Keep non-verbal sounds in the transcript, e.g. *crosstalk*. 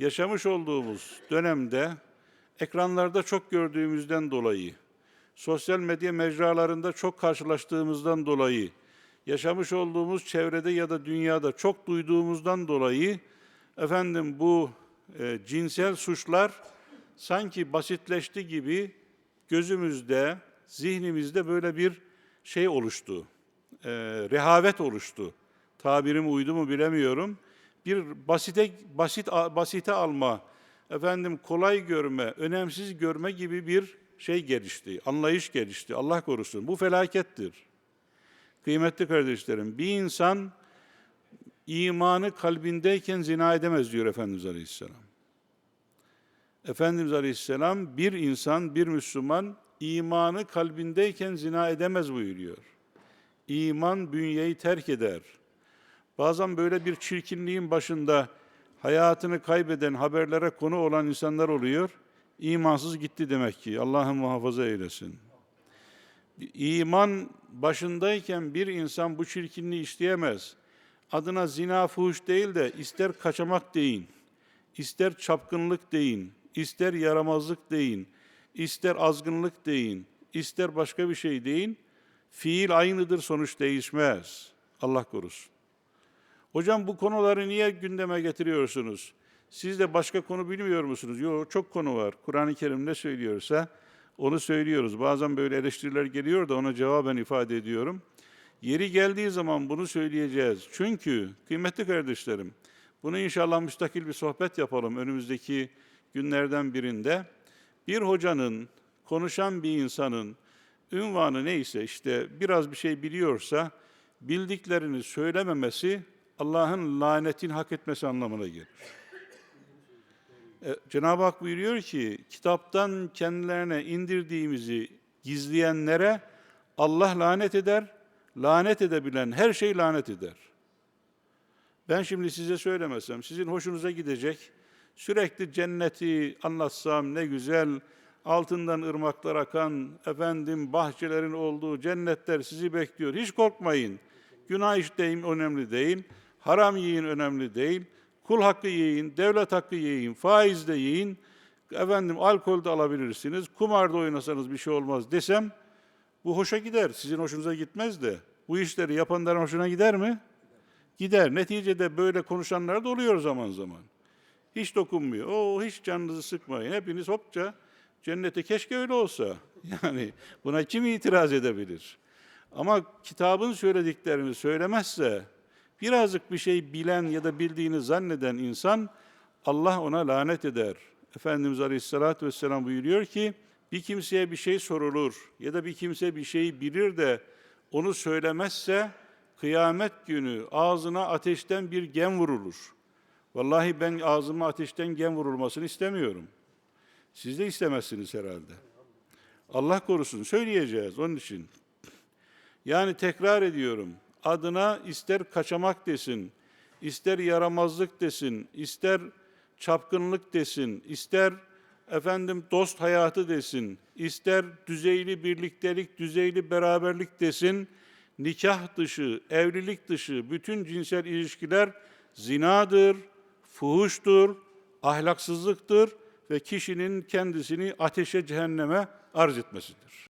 yaşamış olduğumuz dönemde ekranlarda çok gördüğümüzden dolayı, sosyal medya mecralarında çok karşılaştığımızdan dolayı, yaşamış olduğumuz çevrede ya da dünyada çok duyduğumuzdan dolayı efendim bu e, cinsel suçlar sanki basitleşti gibi gözümüzde, zihnimizde böyle bir şey oluştu. E, rehavet oluştu. Tabirim uydu mu bilemiyorum. Bir basite basit basite alma, efendim kolay görme, önemsiz görme gibi bir şey gelişti. Anlayış gelişti. Allah korusun. Bu felakettir. Kıymetli kardeşlerim, bir insan imanı kalbindeyken zina edemez diyor Efendimiz Aleyhisselam. Efendimiz Aleyhisselam bir insan, bir Müslüman imanı kalbindeyken zina edemez buyuruyor. İman bünyeyi terk eder. Bazen böyle bir çirkinliğin başında hayatını kaybeden haberlere konu olan insanlar oluyor. İmansız gitti demek ki. Allah'ın muhafaza eylesin. İman başındayken bir insan bu çirkinliği işleyemez. Adına zina, fuhuş değil de ister kaçamak deyin, ister çapkınlık deyin, ister yaramazlık deyin, ister azgınlık deyin, ister başka bir şey deyin. Fiil aynıdır, sonuç değişmez. Allah korusun. Hocam bu konuları niye gündeme getiriyorsunuz? Siz de başka konu bilmiyor musunuz? Yok çok konu var. Kur'an-ı Kerim ne söylüyorsa onu söylüyoruz. Bazen böyle eleştiriler geliyor da ona cevaben ifade ediyorum. Yeri geldiği zaman bunu söyleyeceğiz. Çünkü kıymetli kardeşlerim, bunu inşallah müstakil bir sohbet yapalım önümüzdeki günlerden birinde. Bir hocanın, konuşan bir insanın ünvanı neyse işte biraz bir şey biliyorsa bildiklerini söylememesi Allah'ın lanetini hak etmesi anlamına gelir. E, Cenab-ı Hak buyuruyor ki, kitaptan kendilerine indirdiğimizi gizleyenlere Allah lanet eder, lanet edebilen her şey lanet eder. Ben şimdi size söylemesem, sizin hoşunuza gidecek, sürekli cenneti anlatsam ne güzel, altından ırmaklar akan, efendim bahçelerin olduğu cennetler sizi bekliyor. Hiç korkmayın. Günah işleyin önemli değil, haram yiyin önemli değil, kul hakkı yiyin, devlet hakkı yiyin, faiz de yiyin, efendim alkol de alabilirsiniz, kumarda oynasanız bir şey olmaz desem, bu hoşa gider, sizin hoşunuza gitmez de. Bu işleri yapanların hoşuna gider mi? Gider. Neticede böyle konuşanlar da oluyor zaman zaman. Hiç dokunmuyor. O hiç canınızı sıkmayın. Hepiniz hopça cennete keşke öyle olsa. *laughs* Yani buna kim itiraz edebilir? Ama kitabın söylediklerini söylemezse birazcık bir şey bilen ya da bildiğini zanneden insan Allah ona lanet eder. Efendimiz Aleyhisselatü Vesselam buyuruyor ki bir kimseye bir şey sorulur ya da bir kimse bir şeyi bilir de onu söylemezse kıyamet günü ağzına ateşten bir gem vurulur. Vallahi ben ağzıma ateşten gem vurulmasını istemiyorum. Siz de istemezsiniz herhalde. Allah korusun söyleyeceğiz onun için. Yani tekrar ediyorum. Adına ister kaçamak desin, ister yaramazlık desin, ister çapkınlık desin, ister efendim dost hayatı desin, ister düzeyli birliktelik, düzeyli beraberlik desin, nikah dışı, evlilik dışı bütün cinsel ilişkiler zinadır, fuhuştur, ahlaksızlıktır ve kişinin kendisini ateşe cehenneme arz etmesidir.